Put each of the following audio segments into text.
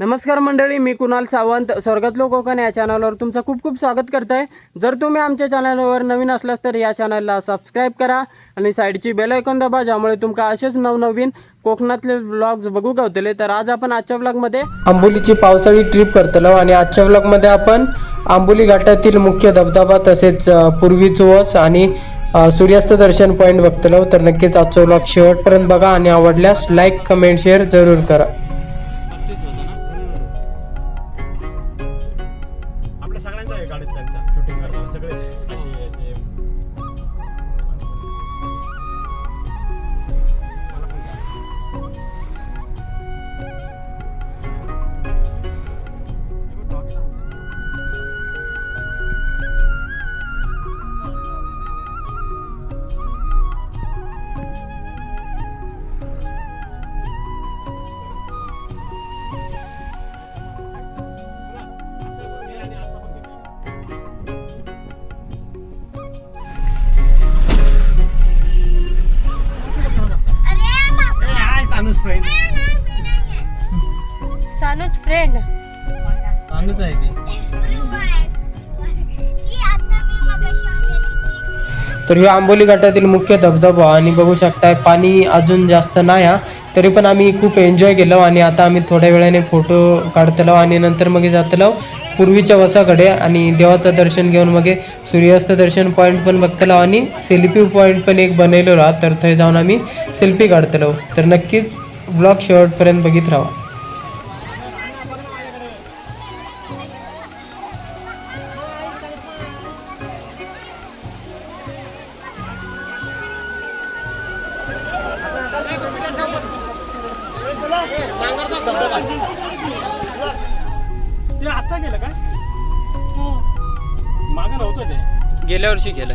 नमस्कार मंडळी मी कुणाल सावंत. स्वर्गातलो कोकण या चॅनलवर तुमचं खूप खूप स्वागत करत आहे जर तुम्ही आमच्या चॅनलवर नवीन असलास तर या चॅनलला सबस्क्राईब करा आणि साईडची बेल ऐकून दाबा ज्यामुळे तुमका असेच नवनवीन कोकणातले व्लॉग्स बघू गावतले. तर आज आपण आजच्या व्लॉगमध्ये आंबोलीची पावसाळी ट्रिप करतलो आणि आजच्या व्लॉगमध्ये आपण आंबोली घाटातील मुख्य धबधबा तसेच पूर्वी चुवस आणि सूर्यास्त दर्शन पॉईंट बघतलो. तर नक्कीच आजचा व्लॉग शेवटपर्यंत बघा आणि आवडल्यास लाईक कमेंट शेअर जरूर करा. सगळ्यांचा आहे गाडीत त्यांचा शूटिंग करताना सगळे अशी तर ह्यो आंबोली घाटातील मुख्य धबधबा आणि बघू शकताय पाणी अजून जास्त नाही हा. तरी पण आम्ही खूप एन्जॉय केलो आणि आता आम्ही थोड्या वेळाने फोटो काढतलो आणि नंतर मग जातलो पूर्वीच्या वसाकडे आणि देवाचं दर्शन घेऊन मग सूर्यास्त दर्शन पॉईंट पण बघतलो आणि सेल्फी पॉईंट पण एक बनवलेलो राहा तर थंय जाऊन आम्ही सेल्फी काढतलो. तर नक्कीच ब्लॉग शेवटपर्यंत बघित राहा. ते आता गेलं काय? मागं नव्हतं ते. गेल्या वर्षी केलं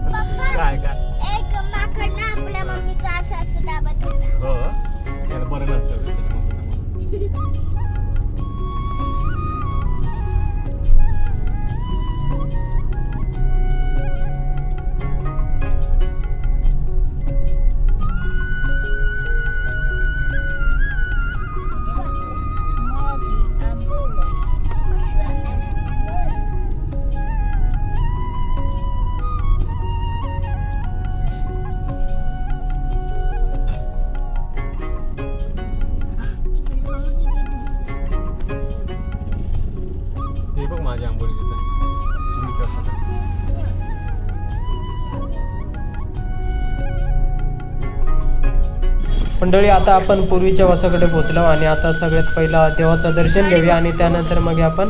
मंडळी आता आपण पूर्वीच्या वासाकडे पोहोचलो आणि आता सगळ्यात पहिला देवाचं दर्शन घेऊया आणि त्यानंतर मग आपण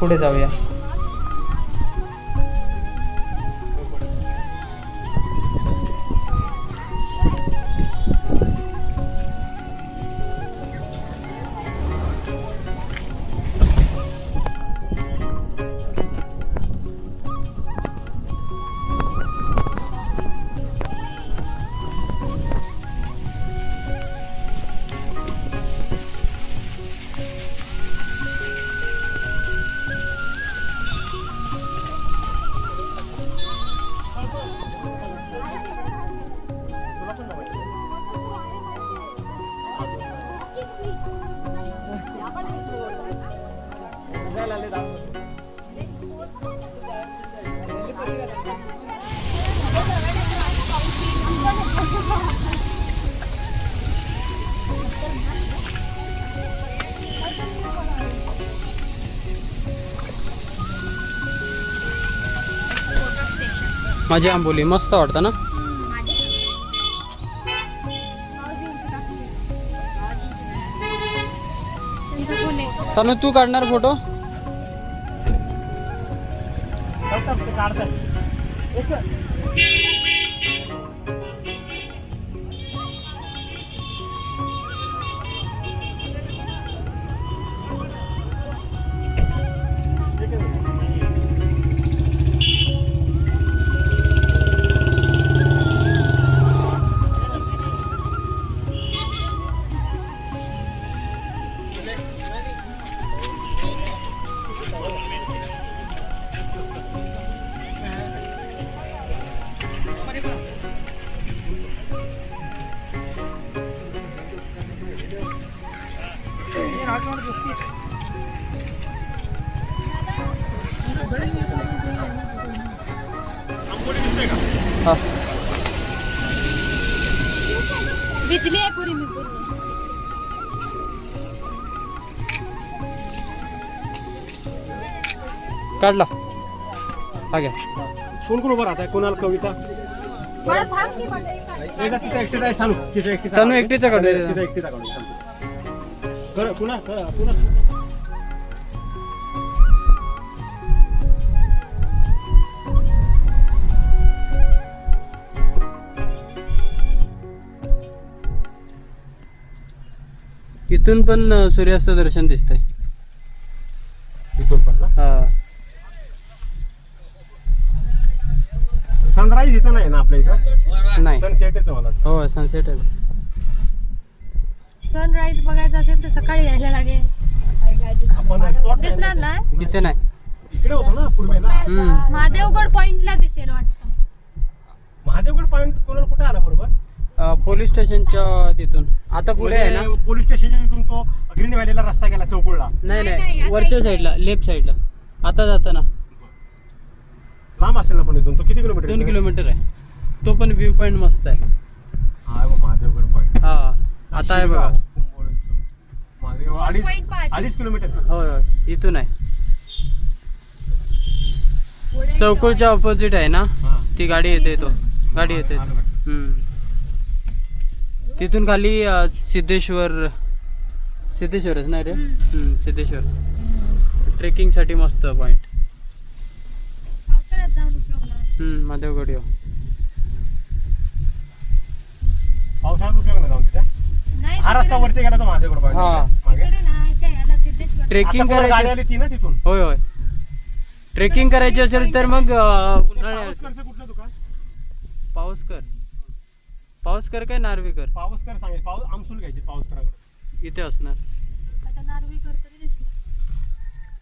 पुढे जाऊया. माझी आंबोली. मस्त वाटतं ना? सनू तू काढणार फोटो? हा भिजली आहे पुरी मी काढला. हा घ्या कोण कोण उभं राहत कोणाला कविता. एकदा तिचा एकटीचा आहे सांगू तिचा एकटीचा सानू एकटीचा काढू दे. तिचा एकटीचा काढू दे, सांगतो. कर पुन्हा कर पुन्हा इथून पण अं, सूर्यास्त दर्शन दिसतंय इथून पण ना हा इथं नाही ना आपल्या इथं? नाही. सनसेट येतो मला हो सनसेट आहे सनराईज बघायचं असेल तर सकाळी यायला लागेल. आपण स्पॉट दिसणार ना इथे नाही. इकडे होतो ना पूर्वेला. महादेवगड पॉइंटला दिसेल वाटतं. महादेवगड पॉईंट कोणाला कुठे आला बरोबर? पोलीस स्टेशनच्या तिथून. आता पुढे आहे ना. पोलीस स्टेशनच्या तिथून तो ग्रीन व्हॅलीला रस्ता गेला चौकुळला. नाही नाही, वरच्या. साईडला लेफ्ट साईडला आता जाताना. लांब असेल ना पण इथून? तो किती किलोमीटर दोन किलोमीटर आहे. तो पण व्ह्यू पॉईंट मस्त आहे. हा बघ, महादेवगड पॉईंट हा आता आहे बघा. महादेव अडीच किलोमीटर? होय इथून आहे. चौकुळच्या ऑपोजिट आहे ना? हा. ती गाडी येते तो. गाडी येते. तिथून खाली सिद्धेश्वर सिद्धेश्वरच नाही रे? हम्म, सिद्धेश्वर. ट्रेकिंगसाठी मस्त पॉईंट उपयोग नाही महादेवगड येऊ पावसाळ्यात उपयोग नाही जाऊन तिथे? नाही हा रस्ता वरती गेला तो महादेवगड पॉईंट हा. मागे? तिकडे नाही त्या ह्याला सिद्धेश्वर. ट्रेकिंग गाडी करायची आली ती ना तिथून? होय होय. ट्रेकिंग करायची असेल तर मग अं, उन्हाळ्यात पावसकरचं कुठलं दुकान? पाऊसकर. पाऊसकर काय नार्वेकर? पावसकर सांगेल. पाऊस आमसूल घ्यायची पावसकराकडे इथे असणार.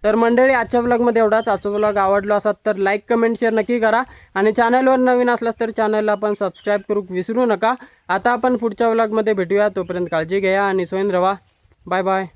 तर मंडळी आजच्या ब्लॉगमध्ये एवढाच. आजचा ब्लॉग आवडला असा तर लाईक कमेंट शेअर नक्की करा. आणि चॅनलवर नवीन असलास तर चॅनलला आपण सबस्क्राईब करू विसरू नका. आता आपण पुढच्या ब्लॉगमध्ये भेटूया. तोपर्यंत काळजी घ्या आणि सोयन रवा. Bye bye